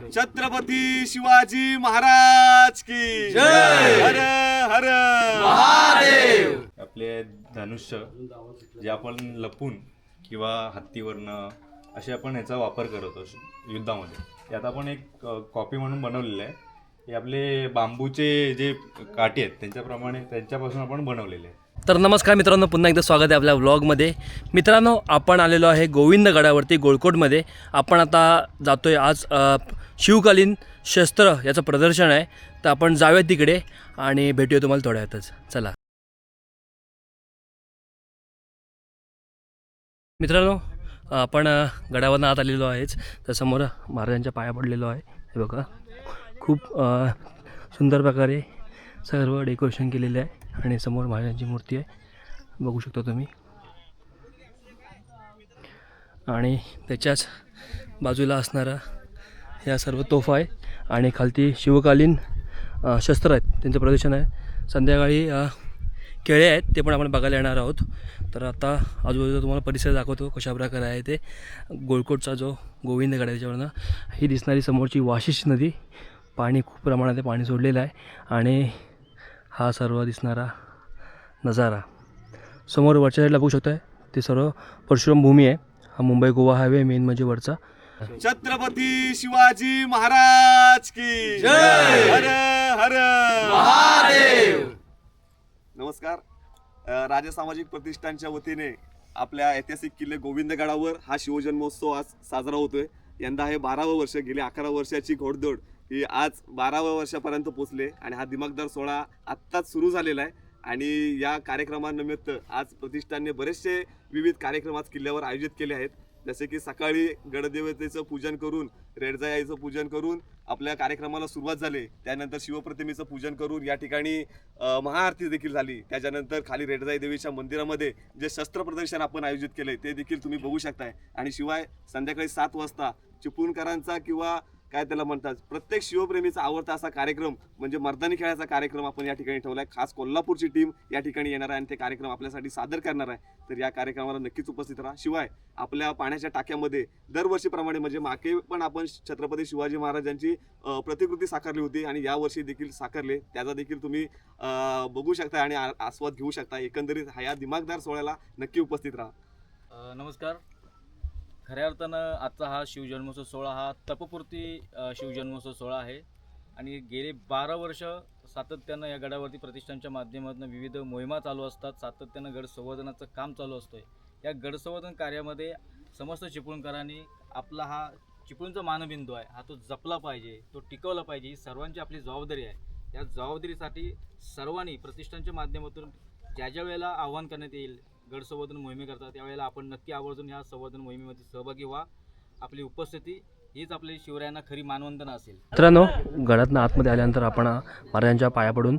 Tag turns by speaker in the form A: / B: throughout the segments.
A: छत्रपती शिवाजी महाराज की हर हर!
B: आपले धनुष्य जे आपण लपून किंवा हत्तीवरनं असे आपण याचा वापर करत असतो युद्धामध्ये. त्यात आपण एक कॉपी म्हणून बनवलेलं आहे. हे आपले बांबूचे जे काठी आहेत त्यांच्याप्रमाणे त्यांच्यापासून आपण बनवलेले आहे
C: तर नमस्कार मित्रांनो पुन्हा एकदा स्वागत आहे आपल्या व्लॉगमध्ये मित्रांनो आपण आलेलो आहे गोविंदगडावरती गोळकोटमध्ये आपण आता जातो आहे आज शिवकालीन शस्त्र याचं प्रदर्शन आहे. तर आपण जाऊया तिकडे आणि भेटूया तुम्हाला थोड्या वेळातच चला. मित्रांनो आपण गडावरनं आत आलेलो आहेच. तर समोर महाराजांच्या पाया पडलेलो आहे. हे बघा. खूप सुंदर प्रकारे सर्व डेकोरेशन केलेले आहे. आणि समोर महाराजांची मूर्ती आहे बघू शकता तुम्ही. आणि त्याच्याच बाजूला असणारा ह्या सर्व तोफा आहे आणि खालती शिवकालीन शस्त्र आहेत. त्यांचं प्रदर्शन आहे. संध्याकाळी केळे आहेत ते पण आपण बघायला येणार आहोत. तर आता आजूबाजूला तुम्हाला परिसर दाखवतो कशा प्रकारे आहे ते. गोळकोटचा जो गोविंदगड आहे त्याच्यावरनं ही दिसणारी समोरची वाशिष नदी. पाणी खूप प्रमाणात ते पाणी सोडलेलं आहे. आणि हा सर्व दिसणारा नजारा. समोर वरच्या साईडला बघू शकताय ते सर्व परशुराम भूमी आहे. हा मुंबई गोवा हायवे मेन म्हणजे वरचा.
A: छत्रपती शिवाजी महाराज की हर हर! नमस्कार. अ, राजा सामाजिक प्रतिष्ठानच्या वतीने आपल्या ऐतिहासिक किल्ले गोविंदगडावर हा शिवजन्मोत्सव आज साजरा होतोय. यंदा हे बारावं वर्ष गेली अकरा वर्षाची घोडदौड. ही आज बाराव्या वर्षापर्यंत पोचले आणि हा दिमागदार सोहळा आत्ताच सुरू झालेला आहे. आणि या कार्यक्रमानिमित्त आज प्रतिष्ठानने बरेचसे विविध कार्यक्रम आज किल्ल्यावर आयोजित केले आहेत. जसे की सकाळी गडदेवतेचं पूजन करून रेडजा याईचं पूजन करून आपल्या कार्यक्रमाला सुरुवात झाली. त्यानंतर शिवप्रतिमेचं पूजन करून या ठिकाणी महाआरती देखील झाली. त्याच्यानंतर खाली रेडजाई देवीच्या मंदिरामध्ये जे शस्त्र प्रदर्शन आपण आयोजित केले ते देखील तुम्ही बघू शकताय. आणि शिवाय संध्याकाळी सात वाजता चिपळूणकरांचा किंवा काय त्याला म्हणतात? प्रत्येक शिवप्रेमीचा आवडता असा कार्यक्रम म्हणजे मर्दानी खेळाचा कार्यक्रम आपण या ठिकाणी ठेवला आहे खास कोल्हापूरची टीम या ठिकाणी येणार आहे आणि ते कार्यक्रम आपल्यासाठी सादर करणार आहे. तर या कार्यक्रमाला नक्कीच उपस्थित राहा. शिवाय आपल्या पाण्याच्या टाक्यामध्ये दरवर्षीप्रमाणे म्हणजे मागे पण आपण छत्रपती शिवाजी महाराजांची प्रतिकृती साकारली होती आणि यावर्षी देखील साकारले. त्याचा देखील तुम्ही बघू शकता आणि आ- आस्वाद घेऊ शकता. एकंदरीत हा या दिमागदार सोहळ्याला नक्की उपस्थित राहा.
D: नमस्कार. खऱ्या अर्थानं आजचा हा शिवजन्मोत्सव सोहळा हा तपपूर्ती शिवजन्मोत्सव सोहळा आहे. आणि गेले बारा वर्ष सातत्यानं या गडावरती प्रतिष्ठानच्या माध्यमातून विविध मोहिमा चालू असतात. सातत्यानं गड संवर्धनाचं काम चालू असतं या गडसंवर्धन कार्यामध्ये समस्त चिपळूणकरांनी आपला हा चिपळूणचा मानबिंदू आहे. हा तो जपला पाहिजे तो टिकवला पाहिजे ही सर्वांची आपली जबाबदारी आहे. या जबाबदारीसाठी सर्वांनी प्रतिष्ठानच्या माध्यमातून ज्या ज्या वेळेला आव्हान करण्यात येईल गड संवर्धन मोहिमेकरता त्यावेळेला आपण नक्की आवर्जून ह्या संवर्धन मोहिमेमध्ये सहभागी व्हा. आपली उपस्थिती हीच आपली शिवरायांना खरी मानवंदना असेल.
C: मित्रांनो गडातनं आतमध्ये आल्यानंतर आपण महाराजांच्या पाया पडून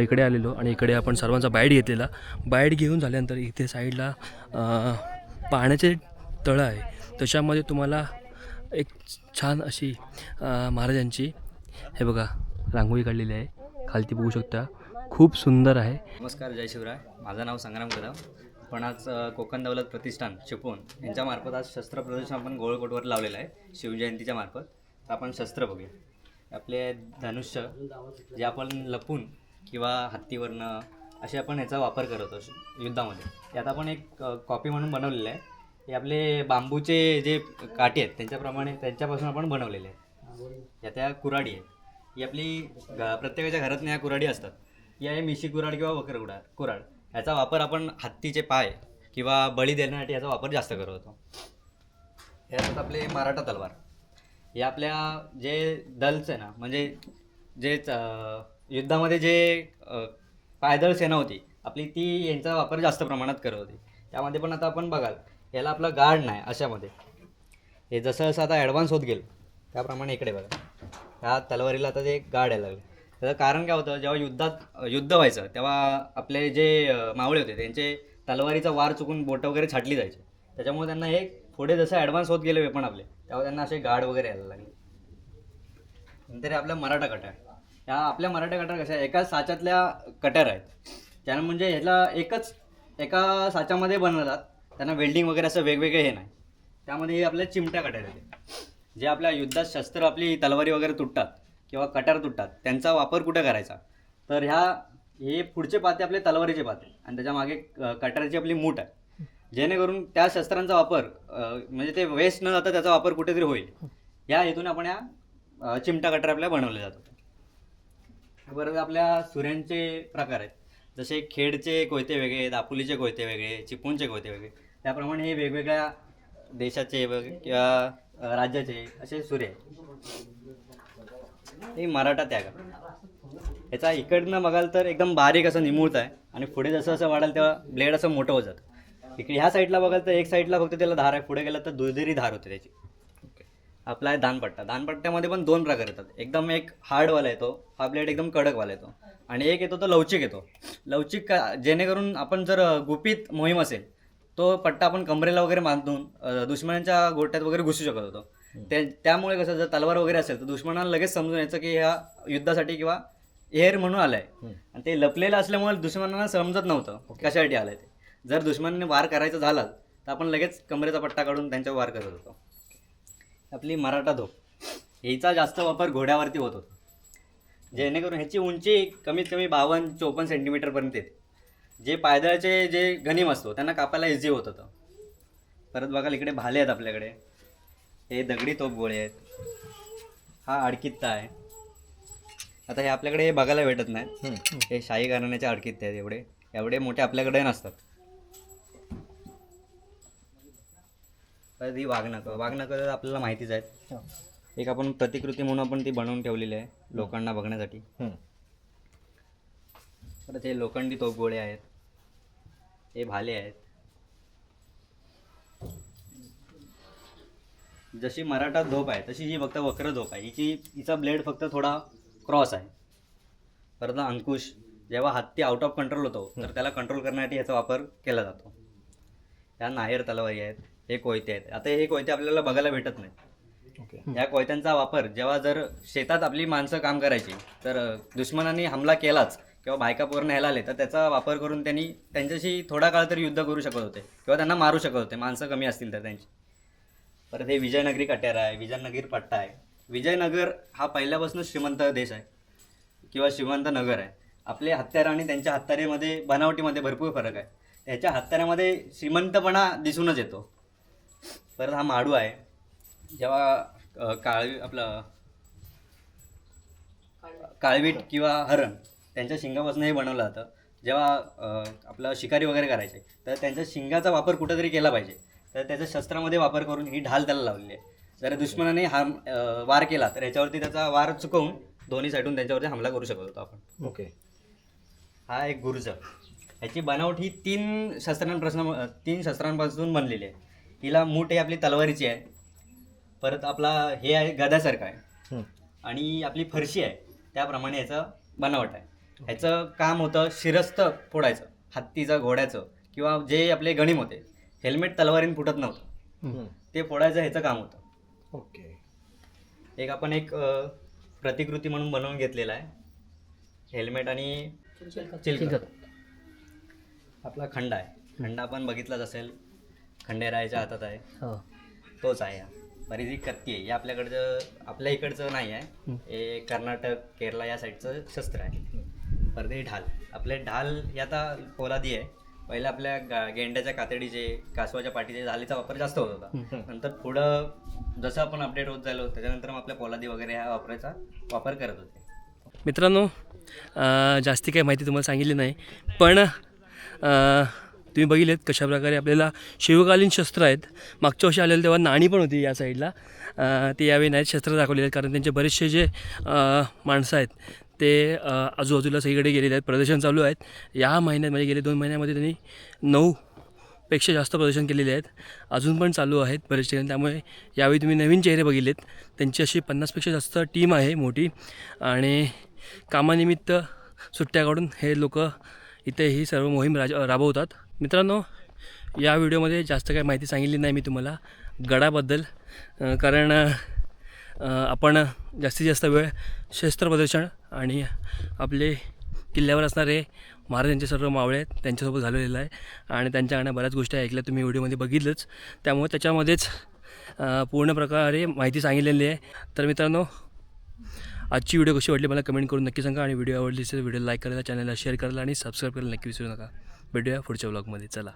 C: इकडे आलेलो आणि इकडे आपण सर्वांचा बाईट घेतलेला. बाईट घेऊन झाल्यानंतर इथे साईडला पाण्याचे तळं आहे. त्याच्यामध्ये तुम्हाला एक छान अशी महाराजांची हे बघा रांगोळी काढलेली आहे. खालती बघू शकता. खूप सुंदर आहे.
E: नमस्कार जय शिवराय. माझं नाव संग्राम कदम. पण आज कोकण दौलत प्रतिष्ठान चिपळूण यांच्यामार्फत आज शस्त्र प्रदर्शन आपण गोळकोटवर लावलेलं आहे शिवजयंतीच्या मार्फत. तर आपण शस्त्र बघूया. आपले धनुष्य जे आपण लपून किंवा हत्तीवरनं असे आपण याचा वापर करत असतो युद्धामध्ये. यात आपण एक कॉपी म्हणून बनवलेलं आहे. हे आपले बांबूचे जे काठी आहेत त्यांच्याप्रमाणे त्यांच्यापासून आपण बनवलेले आहे या त्या कुराडी आहेत. ही आपली प्रत्येकाच्या घरात ह्या कुराडी असतात. या आहे मिशी कुराड किंवा वक्र कुराड कुराड याचा वापर आपण हत्तीचे पाय किंवा बळी देण्यासाठी याचा वापर जास्त करत होतो. हे असतात आपले मराठा तलवार. हे आपल्या जे दलच आहे ना म्हणजे जे च- युद्धामध्ये जे पायदळ सेना होती आपली ती यांचा वापर जास्त प्रमाणात करत होती. त्यामध्ये पण आता आपण बघाल याला आपला गार्ड नाही अशामध्ये. हे जसं जसं आता ॲडव्हान्स होत गेलं त्याप्रमाणे इकडे बघा. ह्या तलवारीला आता ते गार्ड यायला लागले. त्याचं कारण काय होतं जेव्हा युद्धात युद्ध व्हायचं तेव्हा आपले जे मावळे होते त्यांचे तलवारीचा वार चुकून बोटं वगैरे छाटली जायचे. त्याच्यामुळे त्यांना हे पुढे जसं ॲडव्हान्स होत गेले वेपण आपले तेव्हा त्यांना असे गाड वगैरे यायला लागले. नंतर आपल्या मराठा कट्या ह्या आपल्या मराठा कट्या कशा एका साच्यातल्या कट्यार आहेत. त्यानं म्हणजे ह्याला एकच एका साच्यामध्ये बनवतात त्यांना वेल्डिंग वगैरे असं वेगवेगळे हे नाही. त्यामध्ये हे आपल्या चिमट्या कट्यार येते जे आपल्या युद्धात शस्त्र आपली तलवारी वगैरे तुटतात. किंवा कटार तुटतात त्यांचा वापर कुठे करायचा? तर ह्या हे पुढचे पाते आपले तलवारीचे पाते. आणि त्याच्यामागे कटाराची आपली मूठ आहे. जेणेकरून त्या शस्त्रांचा वापर म्हणजे ते वेस्ट न जाता त्याचा वापर कुठेतरी होईल. या हेतून आपण या चिमटा कटर आपल्या बनवले जातात. परत आपल्या सुऱ्यांचे प्रकार आहेत. जसे खेडचे कोयते वेगळे दापोलीचे कोयते वेगळे चिपूणचे कोयते वेगळे. त्याप्रमाणे हे वेगवेगळ्या देशाचे वगैरे किंवा राज्याचे असे सुरे आहेत. हे मराठा त्याग. याचा इकडनं बघाल तर एकदम बारीक असं निमुळत आहे. आणि पुढे जसं असं वाढाल तेव्हा ब्लेड असं मोठं होत जातं. इकडे ह्या साईडला बघाल तर एक साईडला फक्त त्याला धार आहे. पुढे गेला तर दुधेरी धार होते त्याची. आपला आहे दानपट्टा. दानपट्ट्यामध्ये पण दोन प्रकार येतात. एकदम एक हार्डवाला येतो हा ब्लेड एकदम कडकवाला येतो. आणि एक येतो तो लवचिक येतो. लवचिक का जेणेकरून आपण जर गुपित मोहीम असेल तो पट्टा आपण कमरेला वगैरे बांधून दुश्मनांच्या गोट्यात वगैरे घुसू शकत होतो. त्यामुळे कसं जर तलवार वगैरे असेल तर दुश्मनाला लगेच समजून यायचं की ह्या युद्धासाठी किंवा एअर म्हणून आलाय. आणि ते लपलेलं असल्यामुळे दुश्मनांना समजत नव्हतं कशासाठी आलंय ते. जर दुश्मनाने वार करायचं झालं तर आपण लगेच कमरेचा पट्टा काढून त्यांच्यावर वार करत होतो. आपली मराठा धोप. हिचा जास्त वापर घोड्यावरती होत होता. जेणेकरून ह्याची उंची कमीत कमी बावन्न चोपन्न सेंटीमीटरपर्यंत येते. जे पायदळाचे जे गनिम असतो त्यांना कापायला इझी होत होतं. परत बघाल इकडे भाले आहेत आपल्याकडे. हे दगडी तोप गोळे आहेत. हा अडकित्ता आहे. आता हे आपल्याकडे हे बघायला भेटत नाहीत. हे शाही घराण्याचे अडकित्ते आहेत एवढे. एवढे मोठे आपल्याकडे नसतात. परत ही वाघनकं वाघनकं तर आपल्याला माहितीच आहेत. एक आपण प्रतिकृती म्हणून आपण ती बनवून ठेवलेली आहे लोकांना बघण्यासाठी. परत हे लोखंडी तोफगोळे आहेत. हे भाले आहेत. जशी मराठा झोप आहे तशी ही फक्त वक्र झोप आहे. हिची हिचा ब्लेड फक्त थोडा क्रॉस आहे. परत अंकुश जेव्हा हत्ती आउट ऑफ कंट्रोल होतो तर त्याला कंट्रोल करण्यासाठी याचा वापर केला जातो. ह्या नाहेर तलवारी आहेत हे कोयते आहेत. आता हे कोयते आपल्याला बघायला भेटत नाही या कोयत्यांचा वापर जेव्हा जर शेतात आपली माणसं काम करायची तर दुश्मनाने हमला केलाच किंवा बायका पोरणं ह्याला आले तर त्याचा वापर करून त्यांनी त्यांच्याशी थोडा काळ तरी युद्ध करू शकत होते किंवा त्यांना मारू शकत होते. माणसं कमी असतील तर त्यांची. परत हे विजयनगरी कट्यार आहे विजयनगरी पट्टा आहे. विजयनगर हा पहिल्यापासूनच श्रीमंत देश आहे किंवा श्रीमंत नगर आहे. आपले हत्यार आणि त्यांच्या हत्यारेमध्ये बनावटीमध्ये भरपूर फरक आहे. त्याच्या हत्यारामध्ये श्रीमंतपणा दिसूनच येतो. परत हा माडू आहे. जेव्हा काळवी आपलं काळवीट किंवा हरण त्यांच्या शिंगापासून हे बनवलं जातं. जेव्हा आपलं शिकारी वगैरे करायचे तर त्यांच्या शिंगाचा वापर कुठंतरी केला पाहिजे. तर त्याच्या शस्त्रामध्ये वापर करून ही ढाल त्याला लावलेली आहे. जर दुश्मनाने हा वार केला तर याच्यावरती त्याचा वार चुकवून दोन्ही साईडून त्यांच्यावरती हमला करू शकत होतो आपण.
F: ओके.
E: हा एक गुर्ज. ह्याची बनावट ही तीन शस्त्रांपासून तीन शस्त्रांपासून बनलेली आहे. हिला मूठ ही आपली तलवारीची आहे. परत आपला हे आहे गदासारखं आहे. आणि आपली फरशी आहे. त्याप्रमाणे याचं बनावट आहे. ह्याचं काम होतं शिरस्त फोडायचं हत्तीचं घोड्याचं किंवा जे आपले गणिम होते. हेल्मेट तलवारीने फुटत नव्हतं. ते फोडायचं ह्याचं काम होतं.
F: ओके.
E: एक आपण एक अ, प्रतिकृती म्हणून बनवून घेतलेला आहे. हेल्मेट आणि चिलखत. आपला खंड आहे. खंड आपण बघितलाच असेल. खंडेरायाच्या हातात आहे.
C: हो.
E: तोच आहे हा. बरीच ही कत्ती आहे. हे आपल्याकडचं आपल्या इकडचं नाही आहे. हे कर्नाटक केरला या साईडचं शस्त्र आहे. परत हे ढाल. आपले ढाल हे आता पोलादी आहे. पहिलं आपल्या गा गेंड्याच्या कातडीचे कासवाच्या पाठीचे ढालीचा वापर जास्त होत होता. नंतर पुढं जसं आपण अपडेट होत झालो त्याच्यानंतर मग आपल्या पोलादी वगैरे ह्या वापरायचा वापर करत होते.
C: मित्रांनो अं, जास्ती काही माहिती तुम्हाला सांगितली नाही पण अं, तुम्ही बघितलेत कशाप्रकारे आपल्याला शिवकालीन शस्त्र आहेत. मागच्या वर्षी आलेलं तेव्हा नाणी पण होती या साईडला अं, ते यावेळी नाहीत शस्त्र दाखवलेले आहेत कारण त्यांचे बरेचसे जे अं, माणसं आहेत ते आजूबाजूला सगळीकडे गेलेले आहेत. प्रदर्शन चालू आहेत. या महिन्यात म्हणजे गेले दोन महिन्यामध्ये त्यांनी नऊ पेक्षा जास्त प्रदर्शन केलेले आहेत. अजून पण चालू आहेत बरेच ठिकाणी त्यामुळे यावेळी तुम्ही नवीन चेहरे बघितलेत. त्यांची अशी पन्नासपेक्षा जास्त टीम आहे मोठी. आणि कामानिमित्त सुट्ट्या काढून हे लोक इथे ही सर्व मोहीम राज राबवतात. मित्रांनो या व्हिडिओमध्ये जास्त काही माहिती सांगितली नाही मी तुम्हाला. गडाबद्दल कारण आपण जास्तीत जास्त वेळ शस्त्र प्रदर्शन आणि आपले किल्ल्यावर असणारे महाराजांचे सर्व मावळे आहेत त्यांच्यासोबत घालवलेलं आहे. आणि त्यांच्याकडनं बऱ्याच गोष्टी ऐकल्या तुम्ही व्हिडिओमध्ये बघितलंच. त्यामुळे त्याच्यामध्येच पूर्ण प्रकारे माहिती सांगितलेली आहे. तर मित्रांनो आजची व्हिडिओ कशी वाटली मला कमेंट करून नक्की सांगा. आणि व्हिडिओ आवडली असेल व्हिडिओ लाईक करायला चॅनलला शेअर करायला आणि सबस्क्राईब करायला नक्की विसरू नका. भेटूया पुढच्या ब्लॉगमध्ये चला.